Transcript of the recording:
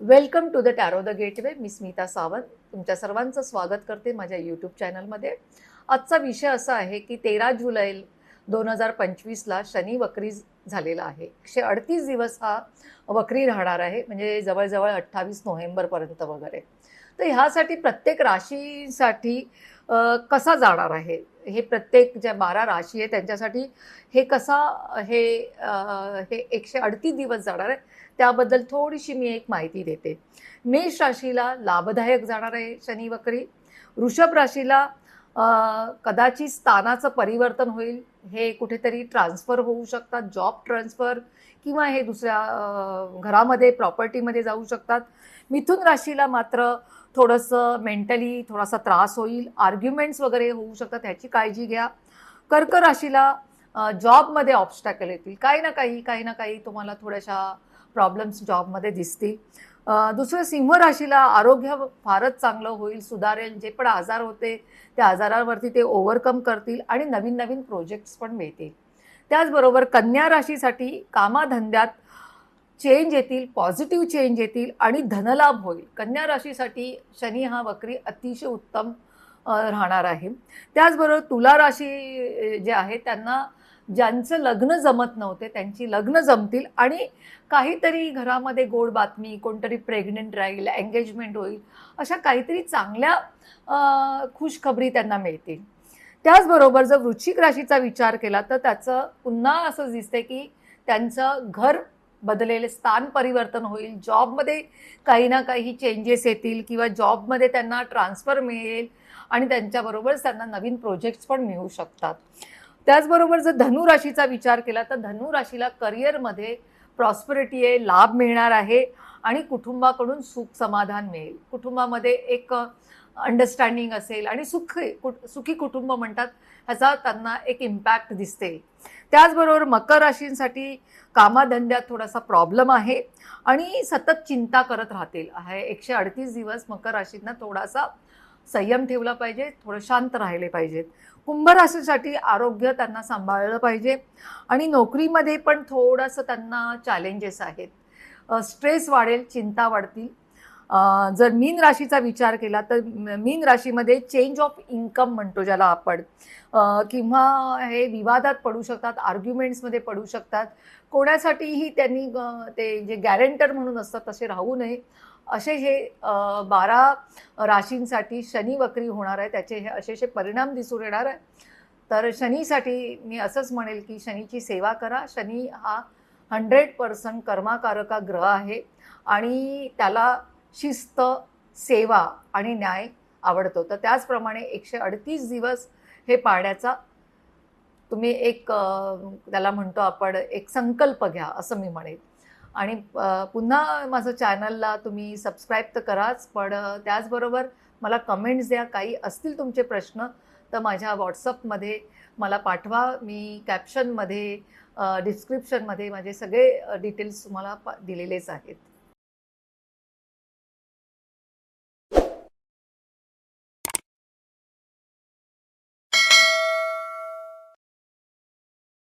Welcome to the tarot the gateway. मी स्मिता सावंत. तुमच्या सर्वांचं स्वागत करते माझ्या यूट्यूब चॅनलमध्ये. आजचा विषय असा आहे की तेरा जुलै दोन हजार पंचवीसला शनी वक्री झालेला आहे. एकशे अडतीस दिवस हा वक्री राहणार आहे म्हणजे जवळजवळ अठ्ठावीस नोव्हेंबरपर्यंत वगैरे. तर ह्यासाठी प्रत्येक राशीसाठी कसा जाणार आहे? हे प्रत्येक ज्या बारा राशी आहे त्यांच्यासाठी हे कसा हे हे एकशे अडतीस दिवस जाणार आहे त्याबद्दल थोडीशी मी एक माहिती देते. मेष राशीला लाभदायक जाणार आहे शनी वक्री. वृषभ राशीला कदाचित स्थानाचं परिवर्तन होईल हे कुठेतरी ट्रान्सफर होऊ शकतात जॉब ट्रान्सफर किंवा हे दुसऱ्या घरामध्ये प्रॉपर्टीमध्ये जाऊ शकतात. मिथुन राशीला मात्र थोडंसं मेंटली थोडासा त्रास होईल आर्ग्युमेंट्स वगैरे होऊ शकतात ह्याची काळजी घ्या. कर्क राशीला जॉबमध्ये ऑब्स्टॅकल येतील. काही ना काही काही ना काही तुम्हाला थोड्याशा प्रॉब्लेम्स जॉबमध्ये दिसतील. दुसरं सिंह राशीला आरोग्य फारच चांगलं होईल सुधारेल जे पण आजार होते त्या आजारावरती ते ओव्हरकम करतील आणि नवीन नवीन प्रोजेक्ट्स पण मिळतील. त्याचबरोबर कन्या राशीसाठी कामाधंद्यात चेंज येतील पॉझिटिव्ह चेंज येतील आणि धनलाभ होईल. कन्या राशीसाठी शनी हा वक्री अतिशय उत्तम राहणार आहे. त्याचबरोबर तुला राशी जे आहे त्यांना ज्यांचं लग्न जमत नव्हते त्यांची लग्न जमतील आणि काहीतरी घरामध्ये गोड बातमी कोणतरी प्रेग्नेंट राहील एंगेजमेंट होईल अशा काहीतरी चांगल्या खुशखबरी त्यांना मिळतील. त्याचबरोबर जर वृश्चिक राशीचा विचार केला तर त्याचं पुन्हा असं दिसतंय की त्यांचं घर बदलेले स्थान परिवर्तन होईल जॉबमध्ये काही ना काही चेंजेस येतील किंवा जॉबमध्ये त्यांना ट्रान्सफर मिळेल आणि त्यांच्याबरोबर त्यांना नवीन प्रोजेक्ट्स पण मिळू शकतात. त्याचबरोबर जर धनु राशीचा विचार केला तर धनु राशीला करिअरमध्ये प्रॉस्पेरिटी आहे लाभ मिळणार आहे आणि कुटुंबाकडून सुख समाधान मिळेल. कुटुंबामध्ये एक अंडरस्टँडिंग असेल आणि सुख कुट सुखी कुटुंब म्हणतात ह्याचा त्यांना एक इम्पॅक्ट दिसते. त्याचबरोबर मकर राशींसाठी कामाधंद्यात थोडासा प्रॉब्लेम आहे आणि सतत चिंता करत राहतील. आहे एकशे अडतीस दिवस मकर राशींना थोडासा संयम ठेवला पाहिजे थोडं शांत राहिले पाहिजेत. कुंभराशीसाठी आरोग्य त्यांना सांभाळलं पाहिजे आणि नोकरीमध्ये पण थोडंसं त्यांना चॅलेंजेस आहेत. स्ट्रेस वाढेल चिंता वाढतील. जर मीन राशीचा विचार केला तर मीन राशीमध्ये चेंज ऑफ इन्कम म्हणतो ज्याला आपण. किंवा हे विवादात पडू शकतात आर्ग्युमेंट्समध्ये पडू शकतात. कोणासाठीही त्यांनी ते जे गॅरेंटर म्हणून असतात तसे राहू नये. असे हे बारा राशींसाठी शनी वक्री होणार आहे. त्याचे हे असे असे परिणाम दिसून येणार आहे. तर शनीसाठी मी असंच म्हणेल की शनीची सेवा करा. शनी हा हंड्रेड पर्सेंट कर्माकारका ग्रह आहे. आणि त्याला शिस्त सेवा आणि न्याय आवडतो. तर त्याचप्रमाणे एकशे अडतीस दिवस हे पाळण्याचा तुम्ही एक त्याला म्हणतो आपण एक संकल्प घ्या असं मी म्हणेन. आणि पुन्हा माझं चॅनलला तुम्ही सबस्क्राईब तर कराच पण त्याचबरोबर मला कमेंट्स द्या काही असतील तुमचे प्रश्न तर माझ्या व्हॉट्सअपमध्ये मला पाठवा. मी कॅप्शनमध्ये डिस्क्रिप्शनमध्ये माझे सगळे डिटेल्स तुम्हाला पा दिलेलेच आहेत.